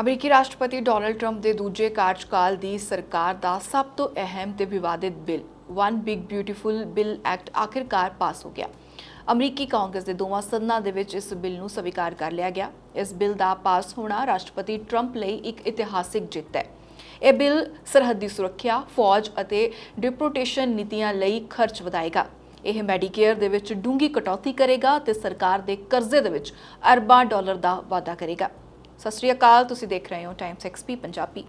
ਅਮਰੀਕੀ ਰਾਸ਼ਟਰਪਤੀ Donald Trump ਦੇ ਦੂਜੇ ਕਾਰਜਕਾਲ ਦੀ ਸਰਕਾਰ ਦਾ ਸਭ ਤੋਂ ਅਹਿਮ ਤੇ ਵਿਵਾਦਿਤ bill one big beautiful bill act ਆਖਿਰਕਾਰ ਪਾਸ ਹੋ ਗਿਆ। ਅਮਰੀਕੀ ਕਾਂਗਰਸ ਦੇ ਦੋਵਾਂ ਸਦਨਾਂ ਦੇ ਵਿੱਚ ਇਸ ਬਿੱਲ ਨੂੰ ਸਵੀਕਾਰ ਕਰ ਲਿਆ ਗਿਆ। ਇਸ ਬਿੱਲ ਦਾ ਪਾਸ ਹੋਣਾ ਰਾਸ਼ਟਰਪਤੀ ਟਰੰਪ ਲਈ ਇੱਕ ਇਤਿਹਾਸਿਕ ਜਿੱਤ ਹੈ। ਇਹ ਬਿੱਲ ਸਰਹੱਦੀ ਸੁਰੱਖਿਆ, ਫੌਜ ਅਤੇ ਡਿਪੋਰਟੇਸ਼ਨ ਨੀਤੀਆਂ ਲਈ ਖਰਚ ਵਧਾਏਗਾ। ਇਹ ਮੈਡੀਕੇਅਰ ਦੇ ਵਿੱਚ ਡੂੰਗੀ ਕਟੌਤੀ ਕਰੇਗਾ ਤੇ ਸਰਕਾਰ ਦੇ ਕਰਜ਼ੇ ਦੇ ਵਿੱਚ ਅਰਬਾਂ ਡਾਲਰ ਦਾ ਵਾਧਾ ਕਰੇਗਾ। ਸਤਿ ਸ਼੍ਰੀ ਅਕਾਲ, ਤੁਸੀਂ ਦੇਖ ਰਹੇ ਹੋ ਟਾਈਮਸ ਐਕਸਪੀ ਪੰਜਾਬੀ।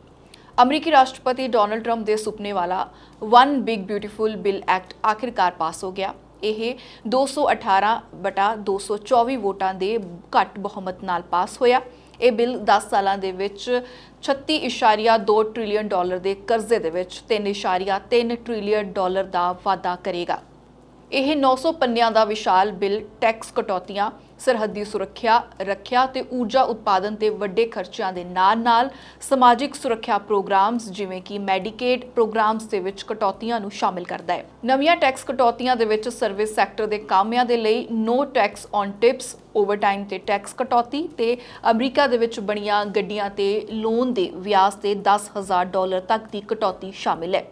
ਅਮਰੀਕੀ ਰਾਸ਼ਟਰਪਤੀ ਡੋਨਲਡ ਟਰੰਪ ਦੇ ਸੁਪਨੇ ਵਾਲਾ one big beautiful bill act ਆਖਿਰਕਾਰ ਪਾਸ ਹੋ ਗਿਆ। ਇਹ 218 ਬਟਾ 224 ਵੋਟਾਂ ਦੇ ਘੱਟ ਬਹੁਮਤ ਨਾਲ ਪਾਸ ਹੋਇਆ। ਇਹ ਬਿੱਲ 10 ਸਾਲਾਂ ਦੇ ਵਿੱਚ 36.2 ਟ੍ਰਿਲੀਅਨ ਡਾਲਰ ਦੇ ਕਰਜ਼ੇ ਦੇ ਵਿੱਚ 3.3 ਟ੍ਰਿਲੀਅਨ ਡਾਲਰ ਦਾ ਵਾਧਾ ਕਰੇਗਾ। ਇਹ 900 ਪੰਨਿਆਂ ਦਾ ਵਿਸ਼ਾਲ ਬਿੱਲ ਟੈਕਸ ਕਟੌਤੀਆਂ, ਸਰਹੱਦੀ ਸੁਰੱਖਿਆ, ਰੱਖਿਆ ਤੇ ਊਰਜਾ ਉਤਪਾਦਨ ਤੇ ਵੱਡੇ ਖਰਚਿਆਂ ਦੇ ਨਾਲ-ਨਾਲ ਸਮਾਜਿਕ ਸੁਰੱਖਿਆ ਪ੍ਰੋਗਰਾਮਸ ਜਿਵੇਂ ਕਿ ਮੈਡੀਕੇਡ ਪ੍ਰੋਗਰਾਮਸ ਦੇ ਵਿੱਚ ਕਟੌਤੀਆਂ ਨੂੰ ਸ਼ਾਮਿਲ ਕਰਦਾ ਹੈ। ਨਵੀਆਂ ਟੈਕਸ ਕਟੌਤੀਆਂ ਦੇ ਵਿੱਚ ਸਰਵਿਸ ਸੈਕਟਰ ਦੇ ਕਾਮਿਆਂ ਦੇ ਲਈ no tax on tips, overtime ਤੇ ਟੈਕਸ ਕਟੌਤੀ ਤੇ ਅਮਰੀਕਾ ਦੇ ਵਿੱਚ ਬਣੀਆਂ ਗੱਡੀਆਂ ਤੇ ਲੋਨ ਦੇ ਵਿਆਜ ਤੇ 10000 ਡਾਲਰ ਤੱਕ ਦੀ ਕਟੌਤੀ ਸ਼ਾਮਿਲ ਹੈ।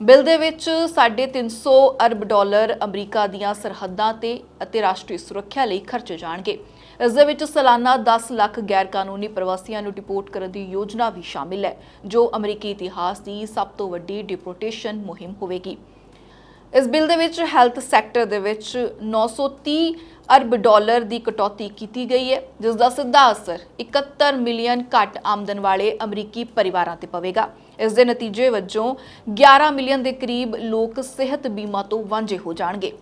ਬਿੱਲ ਦੇ ਵਿੱਚ 350 ਅਰਬ ਡਾਲਰ ਅਮਰੀਕਾ ਦੀਆਂ ਸਰਹੱਦਾਂ ਤੇ ਅਤੇ ਰਾਸ਼ਟਰੀ ਸੁਰੱਖਿਆ ਲਈ ਖਰਚੇ ਜਾਣਗੇ। ਇਸ ਦੇ ਵਿੱਚ ਸਾਲਾਨਾ 10 ਲੱਖ ਗੈਰ ਕਾਨੂੰਨੀ ਪ੍ਰਵਾਸੀਆਂ ਨੂੰ ਡਿਪੋਰਟ ਕਰਨ ਦੀ ਯੋਜਨਾ ਵੀ ਸ਼ਾਮਿਲ ਹੈ, ਜੋ ਅਮਰੀਕੀ ਇਤਿਹਾਸ ਦੀ ਸਭ ਤੋਂ ਵੱਡੀ ਡਿਪੋਰਟੇਸ਼ਨ ਮੁਹਿੰਮ ਹੋਵੇਗੀ। ਇਸ ਬਿੱਲ ਦੇ ਵਿੱਚ ਹੈਲਥ ਸੈਕਟਰ ਦੇ ਵਿੱਚ 930 ਅਰਬ ਡਾਲਰ ਦੀ ਕਟੌਤੀ ਕੀਤੀ ਗਈ ਹੈ, ਜਿਸ ਦਾ ਸਿੱਧਾ ਅਸਰ 71 ਮਿਲੀਅਨ ਘੱਟ ਆਮਦਨ ਵਾਲੇ ਅਮਰੀਕੀ ਪਰਿਵਾਰਾਂ ਤੇ ਪਵੇਗਾ। ਇਸ ਦੇ ਨਤੀਜੇ ਵਜੋਂ 11 ਮਿਲੀਅਨ ਦੇ ਕਰੀਬ ਲੋਕ ਸਿਹਤ ਬੀਮਾ ਤੋਂ ਵਾਂਝੇ ਹੋ ਜਾਣਗੇ।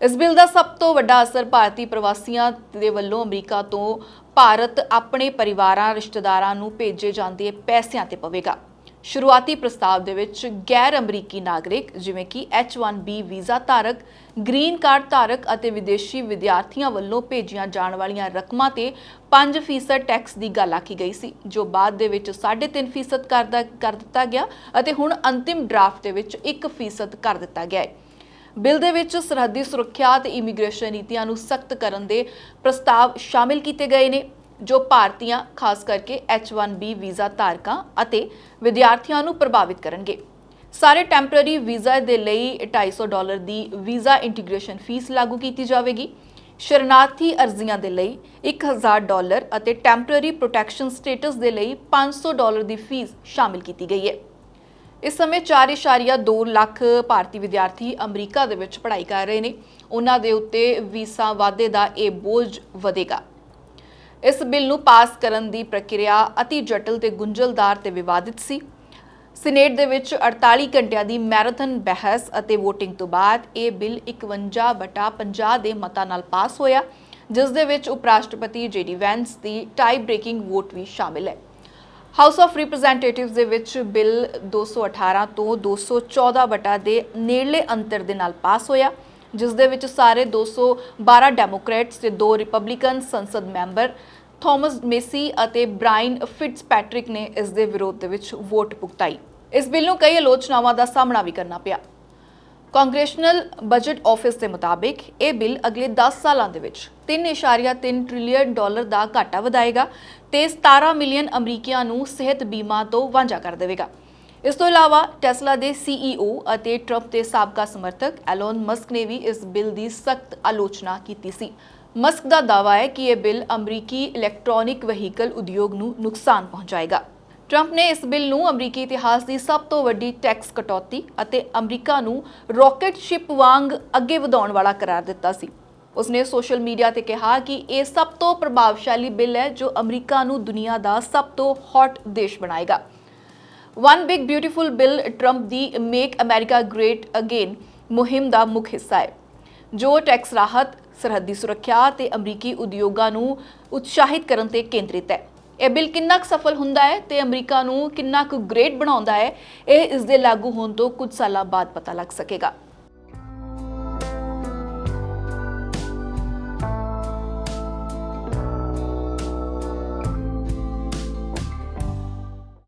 ਇਸ ਬਿੱਲ ਦਾ ਸਭ ਤੋਂ ਵੱਡਾ ਅਸਰ ਭਾਰਤੀ ਪ੍ਰਵਾਸੀਆਂ ਦੇ ਵੱਲੋਂ ਅਮਰੀਕਾ ਤੋਂ ਭਾਰਤ ਆਪਣੇ ਪਰਿਵਾਰਾਂ, ਰਿਸ਼ਤੇਦਾਰਾਂ ਨੂੰ ਭੇਜੇ ਜਾਂਦੇ ਪੈਸਿਆਂ ਤੇ ਪਵੇਗਾ। ਸ਼ੁਰੂਆਤੀ ਪ੍ਰਸਤਾਵ ਦੇ ਵਿੱਚ ਗੈਰ ਅਮਰੀਕੀ ਨਾਗਰਿਕ ਜਿਵੇਂ ਕਿ H1B ਵੀਜ਼ਾ ਧਾਰਕ, ਗ੍ਰੀਨ ਕਾਰਡ ਧਾਰਕ ਅਤੇ ਵਿਦੇਸ਼ੀ ਵਿਦਿਆਰਥੀਆਂ ਵੱਲੋਂ ਭੇਜੀਆਂ ਜਾਣ ਵਾਲੀਆਂ ਰਕਮਾਂ ਤੇ 5% ਟੈਕਸ ਦੀ ਗੱਲ ਆਖੀ ਗਈ ਸੀ, ਜੋ ਬਾਅਦ ਦੇ ਵਿੱਚ 3.5% ਕਰਦਾ ਕਰ ਦਿੱਤਾ ਗਿਆ ਅਤੇ ਹੁਣ ਅੰਤਿਮ ਡਰਾਫਟ ਦੇ ਵਿੱਚ 1% ਕਰ ਦਿੱਤਾ ਗਿਆ ਹੈ। ਬਿੱਲ ਦੇ ਵਿੱਚ ਸਰਹੱਦੀ ਸੁਰੱਖਿਆ ਤੇ ਇਮੀਗ੍ਰੇਸ਼ਨ ਨੀਤੀਆਂ ਨੂੰ ਸਖਤ ਕਰਨ ਦੇ ਪ੍ਰਸਤਾਵ ਸ਼ਾਮਿਲ ਕੀਤੇ ਗਏ ਨੇ। ਜੋ ਭਾਰਤੀਆਂ, ਖਾਸ ਕਰਕੇ H1B ਵੀਜ਼ਾ ਧਾਰਕਾਂ ਅਤੇ ਵਿਦਿਆਰਥੀਆਂ ਨੂੰ ਪ੍ਰਭਾਵਿਤ ਕਰਨਗੇ। ਸਾਰੇ ਟੈਂਪਰੇਰੀ ਵੀਜ਼ਾ ਦੇ ਲਈ 250 ਡਾਲਰ ਦੀ ਵੀਜ਼ਾ ਇੰਟੀਗ੍ਰੇਸ਼ਨ ਫੀਸ ਲਾਗੂ ਕੀਤੀ ਜਾਵੇਗੀ। ਸ਼ਰਨਾਰਥੀ ਅਰਜ਼ੀਆਂ ਦੇ ਲਈ 1000 ਡਾਲਰ ਅਤੇ ਟੈਂਪਰੇਰੀ ਪ੍ਰੋਟੈਕਸ਼ਨ ਸਟੇਟਸ ਦੇ ਲਈ 500 ਡਾਲਰ ਦੀ ਫੀਸ ਸ਼ਾਮਿਲ ਕੀਤੀ ਗਈ ਹੈ। ਇਸ ਸਮੇਂ 4.2 ਲੱਖ ਭਾਰਤੀ ਵਿਦਿਆਰਥੀ ਅਮਰੀਕਾ ਦੇ ਵਿੱਚ ਪੜ੍ਹਾਈ ਕਰ ਰਹੇ ਨੇ। ਉਹਨਾਂ ਦੇ ਉੱਤੇ ਵੀਸਾ ਵਾਧੇ ਦਾ ਇਹ ਬੋਝ ਵਧੇਗਾ। ਇਸ ਬਿੱਲ ਨੂੰ ਪਾਸ ਕਰਨ ਦੀ ਪ੍ਰਕਿਰਿਆ ਅਤੀ ਜਟਿਲ ਤੇ ਗੁੰਝਲਦਾਰ ਤੇ ਵਿਵਾਦਿਤ ਸੀ। ਸੀਨੇਟ ਦੇ ਵਿੱਚ 48 ਘੰਟਿਆਂ ਦੀ ਮੈਰਾਥਨ ਬਹਿਸ ਅਤੇ VOTING ਤੋਂ ਬਾਅਦ ਇਹ ਬਿੱਲ 51 ਬਟਾ 50 ਦੇ ਮਤਾਂ ਨਾਲ ਪਾਸ ਹੋਇਆ, ਜਿਸ ਦੇ ਵਿੱਚ ਉਪ ਰਾਸ਼ਟਰਪਤੀ ਜੇਡੀ ਵੈਂਸ ਦੀ ਟਾਈ ਬ੍ਰੇਕਿੰਗ ਵੋਟ ਵੀ ਸ਼ਾਮਿਲ ਹੈ। ਹਾਊਸ ਆਫ ਰਿਪਰੈਜ਼ੈਂਟੇਟਿਵਸ ਦੇ ਵਿੱਚ ਬਿੱਲ 218 ਤੋਂ 214 ਬਟਾ ਦੇ ਨੇੜਲੇ ਅੰਤਰ ਦੇ ਨਾਲ ਪਾਸ ਹੋਇਆ। ਜਿਸ ਦੇ ਵਿੱਚ ਸਾਰੇ 212 ਡੈਮੋਕ੍ਰੈਟਸ ਤੇ ਦੋ ਰਿਪਬਲਿਕਨ ਸੰਸਦ ਮੈਂਬਰ ਥਾਮਸ ਮੇਸੀ ਅਤੇ ਬ੍ਰਾਇਨ ਫਿਟਸਪੈਟ੍ਰਿਕ ਨੇ ਇਸ ਦੇ ਵਿਰੋਧ ਦੇ ਵਿੱਚ ਵੋਟ ਪੁਗਤਾਈ ਇਸ ਬਿੱਲ ਨੂੰ ਕਈ ਆਲੋਚਨਾਵਾਂ ਦਾ ਸਾਹਮਣਾ ਵੀ ਕਰਨਾ ਪਿਆ। ਕਾਂਗਰੈਸ਼ਨਲ ਬਜਟ ਆਫਿਸ ਦੇ ਮੁਤਾਬਿਕ ਇਹ ਬਿੱਲ ਅਗਲੇ 10 ਸਾਲਾਂ ਦੇ ਵਿੱਚ 3.3 ਟ੍ਰਿਲੀਅਨ ਡਾਲਰ ਦਾ ਘਾਟਾ ਵਧਾਏਗਾ ਤੇ 17 ਮਿਲੀਅਨ ਅਮਰੀਕੀਆਂ ਨੂੰ ਸਿਹਤ ਬੀਮਾ ਤੋਂ ਵਾਂਝਾ ਕਰ ਦੇਵੇਗਾ। ਇਸ ਤੋਂ ਇਲਾਵਾ ਟੈਸਲਾ ਦੇ ਸੀਈਓ ਅਤੇ ਟਰੰਪ ਦੇ ਸਾਬਕਾ ਸਮਰਥਕ ਐਲੋਨ ਮਸਕ ਨੇ ਵੀ ਇਸ ਬਿੱਲ ਦੀ ਸਖਤ ਆਲੋਚਨਾ ਕੀਤੀ ਸੀ। ਮਸਕ ਦਾ ਦਾਅਵਾ ਹੈ ਕਿ ਇਹ ਬਿੱਲ ਅਮਰੀਕੀ ਇਲੈਕਟ੍ਰੋਨਿਕ ਵਹੀਕਲ ਉਦਯੋਗ ਨੂੰ ਨੁਕਸਾਨ ਪਹੁੰਚਾਏਗਾ। ਟਰੰਪ ਨੇ ਇਸ ਬਿੱਲ ਨੂੰ ਅਮਰੀਕੀ ਇਤਿਹਾਸ ਦੀ ਸਭ ਤੋਂ ਵੱਡੀ ਟੈਕਸ ਕਟੌਤੀ ਅਤੇ ਅਮਰੀਕਾ ਨੂੰ ਰਾਕਟ ਸ਼ਿਪ ਵਾਂਗ ਅੱਗੇ ਵਧਾਉਣ ਵਾਲਾ ਕਰਾਰ ਦਿੱਤਾ ਸੀ। ਉਸਨੇ ਸੋਸ਼ਲ ਮੀਡੀਆ ਤੇ ਕਿਹਾ ਕਿ ਇਹ ਸਭ ਤੋਂ ਪ੍ਰਭਾਵਸ਼ਾਲੀ ਬਿੱਲ ਹੈ ਜੋ ਅਮਰੀਕਾ ਨੂੰ ਦੁਨੀਆ ਦਾ ਸਭ ਤੋਂ ਹੌਟ ਦੇਸ਼ ਬਣਾਏਗਾ। One big beautiful bill Trump ਦੀ ਮੇਕ ਅਮਰੀਕਾ ਗ੍ਰੇਟ ਅਗੇਨ ਮੁਹਿੰਮ ਦਾ ਮੁੱਖ ਹਿੱਸਾ ਹੈ। ਜੋ ਟੈਕਸ ਰਾਹਤ, ਸਰਹੱਦੀ ਸੁਰੱਖਿਆ ਤੇ ਅਮਰੀਕੀ ਉਦਯੋਗਾਂ ਨੂੰ ਉਤਸ਼ਾਹਿਤ ਕਰਨ ਤੇ ਕੇਂਦਰਿਤ ਹੈ। ਇਹ ਬਿੱਲ ਕਿੰਨਾ ਕੁ ਸਫਲ ਹੁੰਦਾ ਹੈ ਤੇ ਅਮਰੀਕਾ ਨੂੰ ਕਿੰਨਾ ਕੁ ਗ੍ਰੇਟ ਬਣਾਉਂਦਾ ਹੈ, ਇਹ ਇਸ ਦੇ ਲਾਗੂ ਹੋਣ ਤੋਂ ਕੁਝ ਸਾਲਾਂ ਬਾਅਦ ਪਤਾ ਲੱਗ ਸਕੇਗਾ।